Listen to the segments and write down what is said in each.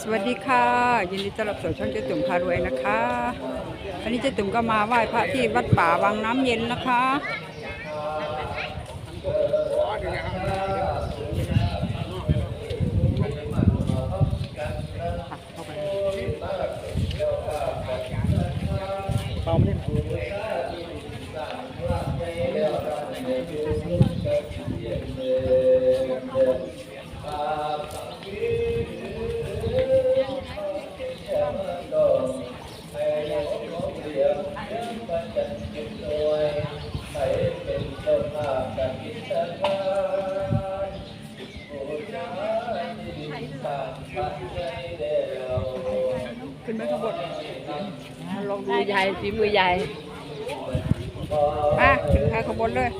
สวัสดีค่ะ ยินดีต้อนรับสู่ช่องเจ๊ตุ่มพารวยนะคะวันนี้เจ๊ตุ่มก็มาไหว้พระที่วัดป่าวังน้ำเย็นนะคะ ขึ้นไปข้างบนลองดูมือใหญ่ฝีมือใหญ่มาขึ้นไปข้างบนเลย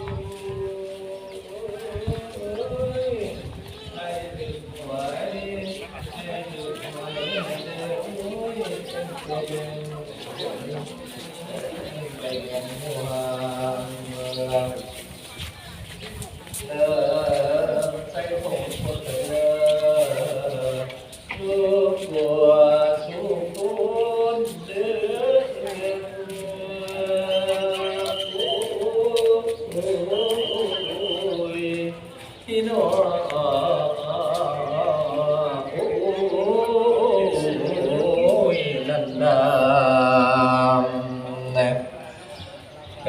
น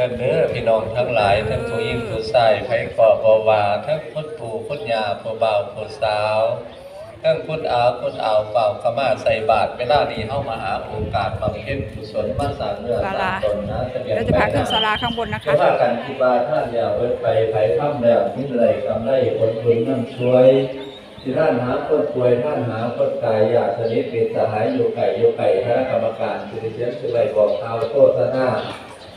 ั่นเด้อพี่น้องทั้งหลายทั้งผู้หญิงผู้ชายไผก่อบวาทั้งคุณปู่คุณย่าผู้บ่าวผู้สาว ทั้งคุณอาคุณอ่าวเป่าขมาใส่บาตรเวลานี้เข้ามาหาโอกาสบำเพ็ญกุศลมาสร้างเนื้อสร้าตนนะทบียนเราจะพาขึ้นศาลาข้างบนนะเพราคะว่าการที่บาท่านอย่าเวิดไปไผค่ำแล้วมิไรกำไรคนบุญนั่นช่วยที่ท่านหาคนป่วยท่านหาคนกายอยากสนิทเป็นสหายอยู่ไก่อยู่ไก่คณะกรรมการสิริเชียนสุไรบอกข่าวโฆษณา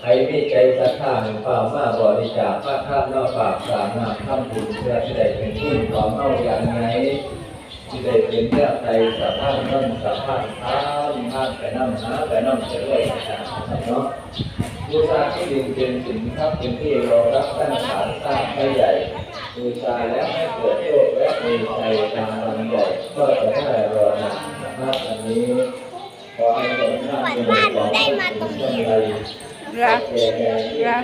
ใครมีใจศรัทธาหนึ่งเปล่ามาบริจาคพระท่านนอกปากสามนามทำบุญเพื่อที่ได้เป็นผู้ของเฮาอย่างไง ที่ได้เป็นเรื่ใจสะพานนั่นสะพานท้ามท่านไปนั่งหาไปนั่งเฉยนะครับเนาะบูชาที่ดินเป็นสินทรัพย์เป็นที่รองรับตั้งฐานสร้างให้ใหญ่บูชาแล้วให้เกิดโชคและมีชัยตามวันใหญ่ก็จะได้รอนะนะครับอันนี้ขอให้ผลงานเป็นของได้มาตรง นี้เรอเหรอ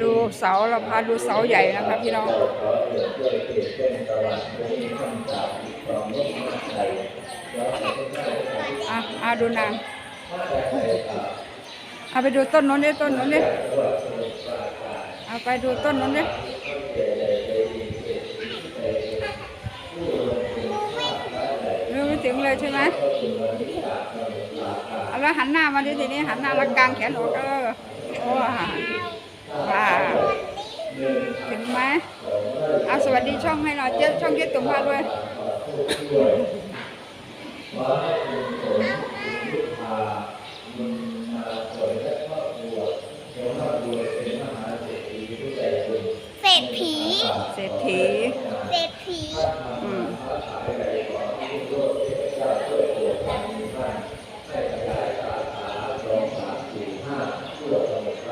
ดูเสาเราพาดูเสาใหญ่นะคะพี่น้องอะอะดูนางเอาไปดูต้นนู้นดิต้นนู้นดิเอาไปดูต้นนู้นดิดูไถึงเลยใช่ไหมเอาแล้วหันหน้ามาดิทีนี้หันหน้าแล้วกางแขนออกเออโอ้ว้าวถึงไหมเอาสวัสดีช่องให้เราเจ้าช่องเจ๊ตุ่มพาด้วย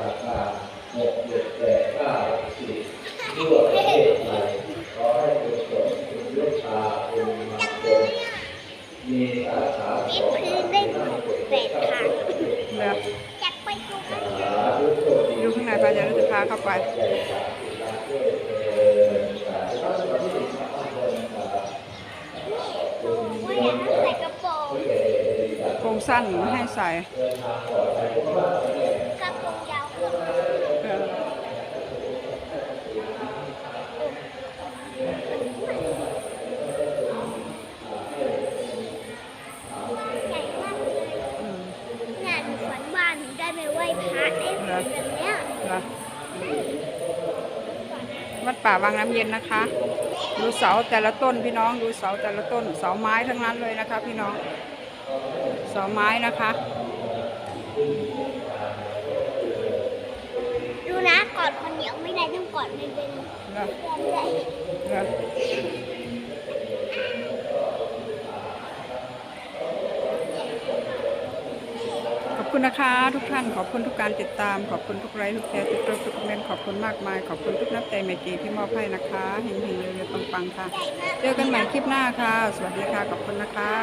นี่พื้นได้แปดครั้งเดี๋ยวอยากไปดูกันดูข้างในไปเดี๋ยวเราจะพาเข้าไปว่าอยากให้ใส่กระโปรงโครงสั้นให้ใส่ วัดป่าวังน้ำเย็นนะคะ ดูเสาแต่ละต้นพี่น้องดูเสาแต่ละต้นเสาไม้ทั้งนั้นเลยนะคะ พี่น้องเสาไม้นะคะ ดูนะกอดคนเหนียวไม่ได้ต้องกอดไม่เป็นเหรอเพื่อนได้ เหรอ คุณนะคะ ทุกท่านขอบคุณทุกการติดตามขอบคุณทุกไลค์ทุกแชร์ทุกโพสต์ทุกคอมเมนต์ขอบคุณมากมาย ขอบคุณทุกน้ำใจเมตรีที่มอบให้นะคะเฮงๆเยอะๆปังๆค่ะ เจอกันใหม่คลิปหน้าค่ะ สวัสดีค่ะขอบคุณนะคะ